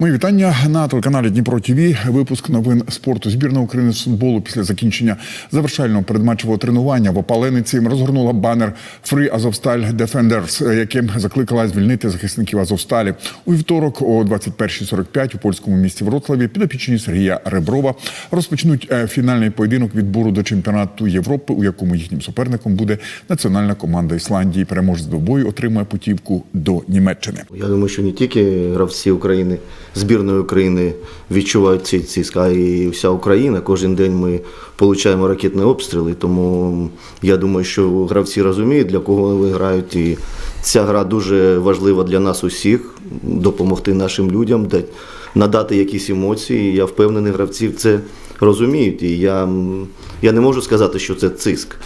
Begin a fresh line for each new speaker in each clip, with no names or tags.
Мої вітання на телеканалі Дніпро ТВ. Випуск новин спорту. Збірна України з футболу після закінчення завершального передматчевого тренування в Опалениці розгорнула банер Free Azovstal Defenders, яким закликала звільнити захисників Азовсталі. У вівторок о 21.45 у польському місті Вроцлаві підопічні Сергія Реброва розпочнуть е, фінальний поєдинок відбору до чемпіонату Європи, у якому їхнім суперником буде національна команда Ісландії. Переможець двобою отримує путівку до Німеччини.
Я думаю, що не тільки гравці України, збірної України відчувають цей циск, а і вся Україна. Кожен день ми отримуємо ракетні обстріли. Тому я думаю, що гравці розуміють, для кого вони грають. І ця гра дуже важлива для нас усіх, допомогти нашим людям, дати- надати якісь емоції. Я впевнений, гравці це розуміють. І я, я не можу сказати, що це циск.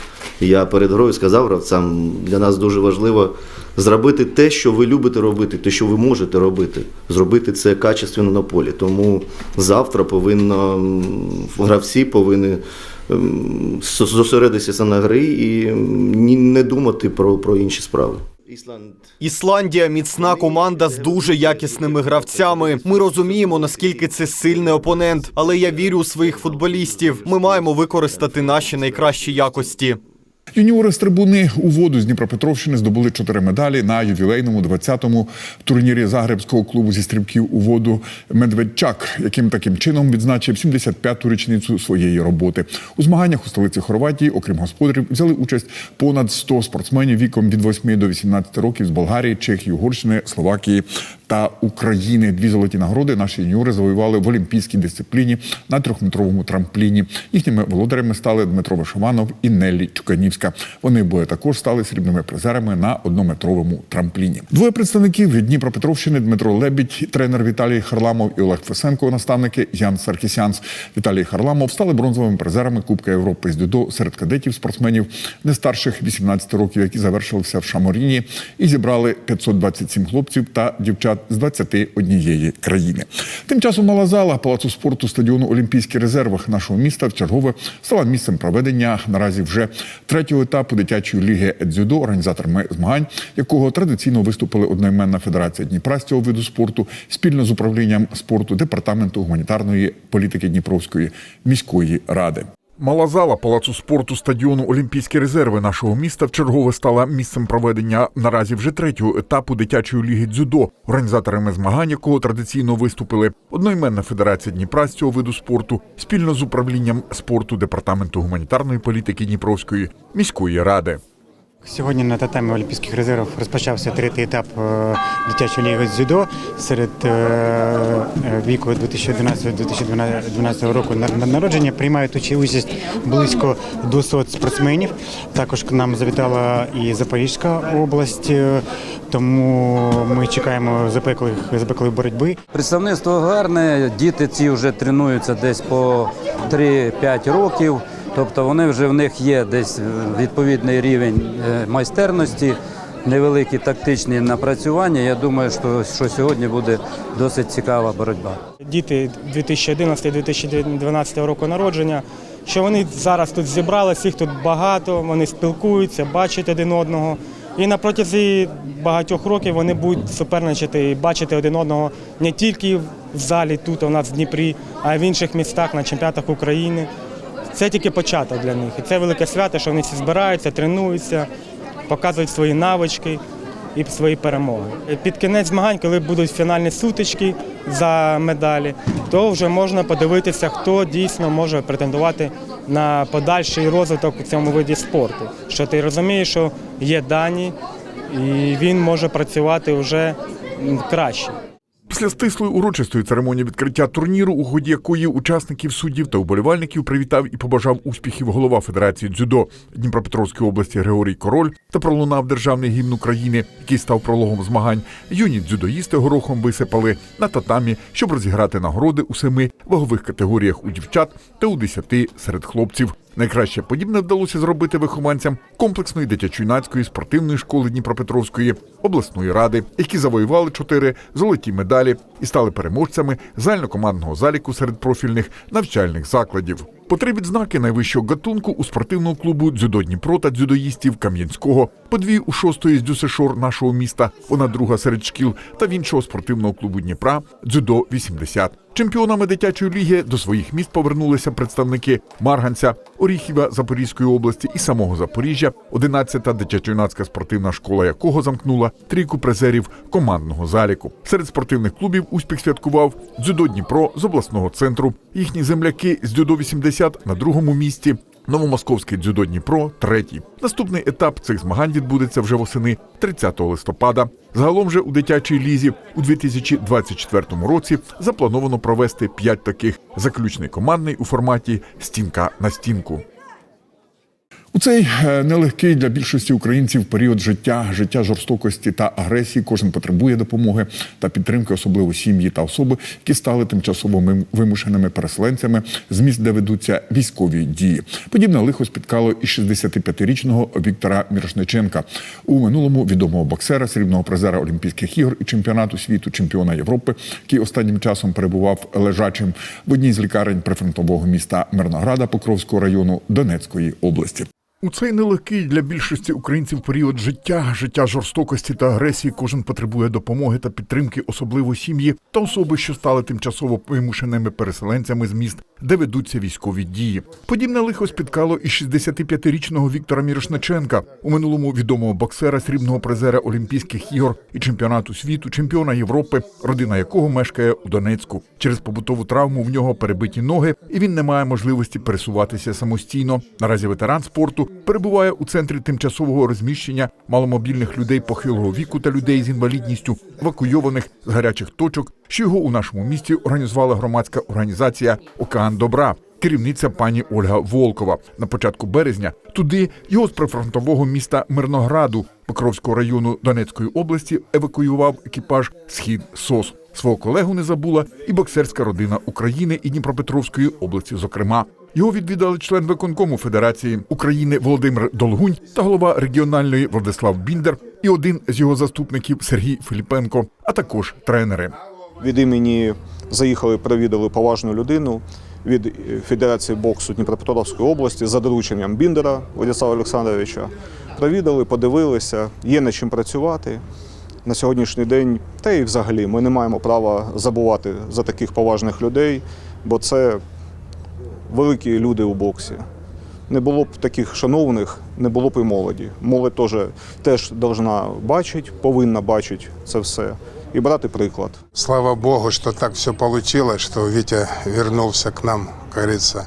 Я перед грою сказав гравцям, для нас дуже важливо зробити те, що ви любите робити, те, що ви можете робити. Зробити це качественно на полі. Тому завтра повинно гравці повинні зосередитися на грі і не думати про, про інші справи. Ісланд
Ісландія міцна команда з дуже якісними гравцями. Ми розуміємо, наскільки це сильний опонент, але я вірю у своїх футболістів. Ми маємо використати наші найкращі якості.
Юніори з трибуни у воду з Дніпропетровщини здобули чотири медалі на ювілейному 20-му турнірі Загребського клубу зі стрибків у воду Медведчак, яким таким чином відзначив 75-ту річницю своєї роботи. У змаганнях у столиці Хорватії, окрім господарів, взяли участь понад 100 спортсменів віком від 8 до 18 років з Болгарії, Чехії, Угорщини, Словакії та України. Дві золоті нагороди наші юніори завоювали в олімпійській дисципліні на трьохметровому трампліні. Їхніми володарями стали Дмитро Вишованов і Неллі Чуканівська. Вони обоє також стали срібними призерами на однометровому трампліні. Двоє представників від Дніпропетровщини Дмитро Лебідь, тренер Віталій Харламов і Олег Фесенко, наставники Ян Саркісянс. Віталій Харламов стали бронзовими призерами Кубка Європи з дюдо серед кадетів спортсменів не старших 18 років, які завершилися в Шаморіні і зібрали 527 хлопців та дівчат з 21 країни. Тим часом мала зала палацу спорту стадіону Олімпійський резерв нашого міста в чергове стала місцем проведення наразі вже третього етапу дитячої ліги дзюдо, організаторами змагань, якого традиційно виступили одноіменна федерація Дніпра з цього виду спорту спільно з управлінням спорту департаменту гуманітарної політики Дніпровської міської ради. Мала зала палацу спорту стадіону Олімпійські резерви нашого міста вчергове стала місцем проведення наразі вже третього етапу дитячої ліги дзюдо, організаторами змагань якого традиційно виступили одноіменна федерація Дніпра з цього виду спорту спільно з управлінням спорту департаменту гуманітарної політики Дніпровської міської ради.
Сьогодні на татамі Олімпійських резервів розпочався третій етап е, дитячої ліги з дзюдо серед е, е, віку 2012-2012 року на- на- народження. Приймають уча- участь близько 200 спортсменів. Також к нам завітала і Запорізька область, тому ми чекаємо запеклих запеклої боротьби.
Представництво гарне, діти ці вже тренуються десь по 3-5 років. Тобто вони вже в них є десь відповідний рівень е, майстерності, невеликі тактичні напрацювання. Я думаю, що, що сьогодні буде досить цікава боротьба.
діти 2011-2012 року народження. Що вони зараз тут зібралися, їх тут багато, вони спілкуються, бачать один одного. І на протязі багатьох років вони будуть суперничати і бачити один одного не тільки в залі тут у нас в Дніпрі, а й в інших містах на чемпіонатах України. Це тільки початок для них. І це велике свято, що вони всі збираються, тренуються, показують свої навички і свої перемоги. Під кінець змагань, коли будуть фінальні сутички за медалі, то вже можна подивитися, хто дійсно може претендувати на подальший розвиток у цьому виді спорту. Що ти розумієш, що є дані, і він може працювати вже краще.
Після стислої урочистої церемонії відкриття турніру, у ході якої учасників суддів та уболівальників привітав і побажав успіхів голова Федерації дзюдо Дніпропетровської області Григорій Король та пролунав державний гімн України, який став прологом змагань. Юні дзюдоїсти горохом висипали на татамі, щоб розіграти нагороди у семи вагових категоріях у дівчат та у десяти серед хлопців. Найкраще подібне вдалося зробити вихованцям комплексної дитячо-юнацької спортивної школи Дніпропетровської обласної ради, які завоювали чотири золоті медалі і стали переможцями загальнокомандного заліку серед профільних навчальних закладів. По три відзнаки найвищого гатунку у спортивного клубу дзюдо Дніпро та дзюдоїстів Кам'янського
по дві у шостої з Дюсешор нашого міста, вона друга серед шкіл та в іншого спортивного клубу Дніпра дзюдо 80. Чемпіонами дитячої ліги до своїх міст повернулися представники Марганця, Оріхіва Запорізької області і самого Запоріжжя, 11-та дитячо-юнацька спортивна школа якого замкнула трійку призерів командного заліку. Серед спортивних клубів успіх святкував дзюдо Дніпро з обласного центру. Їхні земляки з дзюдо 80 на другому місці. Новомосковський дзюдо Дніпро третій. Наступний етап цих змагань відбудеться вже восени 30 листопада. Загалом же у дитячій лізі у 2024 році заплановано провести п'ять таких. Заключний командний у форматі стінка на стінку. У цей е, нелегкий для більшості українців період життя, життя жорстокості та агресії. Кожен потребує допомоги та підтримки, особливо сім'ї та особи, які стали тимчасово вимушеними переселенцями з міст, де ведуться військові дії. Подібне лихо спіткало і 65-річного Віктора Мірошниченка. У минулому відомого боксера, срібного призера Олімпійських ігор і чемпіонату світу, чемпіона Європи, який останнім часом перебував лежачим в одній з лікарень прифронтового міста Мирнограда Покровського району Донецької області. У цей нелегкий для більшості українців період життя, життя жорстокості та агресії. Кожен потребує допомоги та підтримки, особливо сім'ї та особи, що стали тимчасово вимушеними переселенцями з міст, де ведуться військові дії. Подібне лихо спіткало і 65-річного Віктора Мірошниченка, у минулому відомого боксера, срібного призера Олімпійських ігор і чемпіонату світу, чемпіона Європи, родина якого мешкає у Донецьку. Через побутову травму в нього перебиті ноги, і він не має можливості пересуватися самостійно. Наразі ветеран спорту перебуває у центрі тимчасового розміщення маломобільних людей похилого віку та людей з інвалідністю, евакуйованих з гарячих точок, що його у нашому місті організувала громадська організація Океан Добра. Керівниця пані Ольга Волкова на початку березня туди його з прифронтового міста Мирнограду Покровського району Донецької області евакуював екіпаж Схід СОС. Свого колегу не забула і боксерська родина України і Дніпропетровської області. Зокрема, його відвідали член виконкому Федерації України Володимир Долгунь та голова регіональної Владислав Біндер і один з його заступників Сергій Філіпенко, а також тренери.
Від імені заїхали, провідали поважну людину від Федерації боксу Дніпропетровської області за дорученням Біндера Владислава Олександровича. Провідали, подивилися, є над чим працювати на сьогоднішній день. Та й взагалі ми не маємо права забувати за таких поважних людей, бо це великі люди у боксі. Не було б таких шановних, не було б і молоді. Молодь теж, теж должна бачити, повинна бачити це все і брати приклад.
Слава Богу, что так все получилось, что Витя вернулся к нам, как говорится,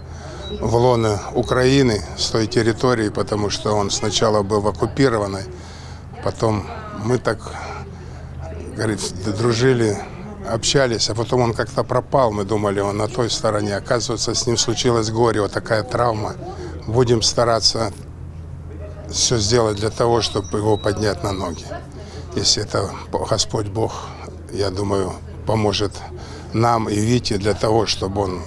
в лоно Украины с той территории, потому что он сначала был в оккупированной, потом мы так, говорит, дружили, общались, а потом он как-то пропал, мы думали, он на той стороне. Оказывается, с ним случилось горе, вот такая травма. Будем стараться все сделать для того, чтобы его поднять на ноги. Если это Господь Бог, я думаю, поможет нам и Вите для того, чтобы он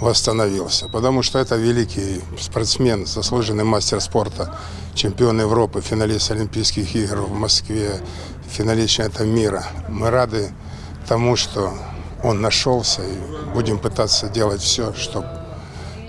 восстановился. Потому что это великий спортсмен, заслуженный мастер спорта, чемпион Европы, финалист Олимпийских игр в Москве, финалист чемпионата мира. Мы рады тому, что он нашелся и будем пытаться делать все, чтобы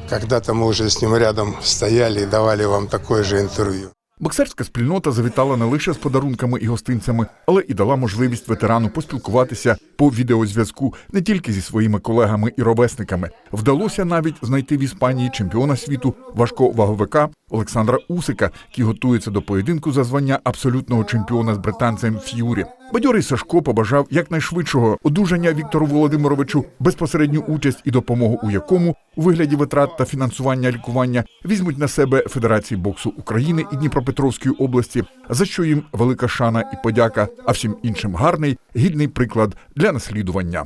когда-то мы уже с ним рядом стояли и давали вам такое же интервью.
Боксерська спільнота завітала не лише з подарунками і гостинцями, але і дала можливість ветерану поспілкуватися по відеозв'язку не тільки зі своїми колегами і ровесниками. Вдалося навіть знайти в Іспанії чемпіона світу важковаговика Олександра Усика, який готується до поєдинку за звання абсолютного чемпіона з британцем Ф'юрі. Бадьорий Сашко побажав якнайшвидшого одужання Віктору Володимировичу, безпосередню участь і допомогу у якому у вигляді витрат та фінансування лікування візьмуть на себе Федерації боксу України і Дніпропетровської області, за що їм велика шана і подяка, а всім іншим гарний гідний приклад для наслідування.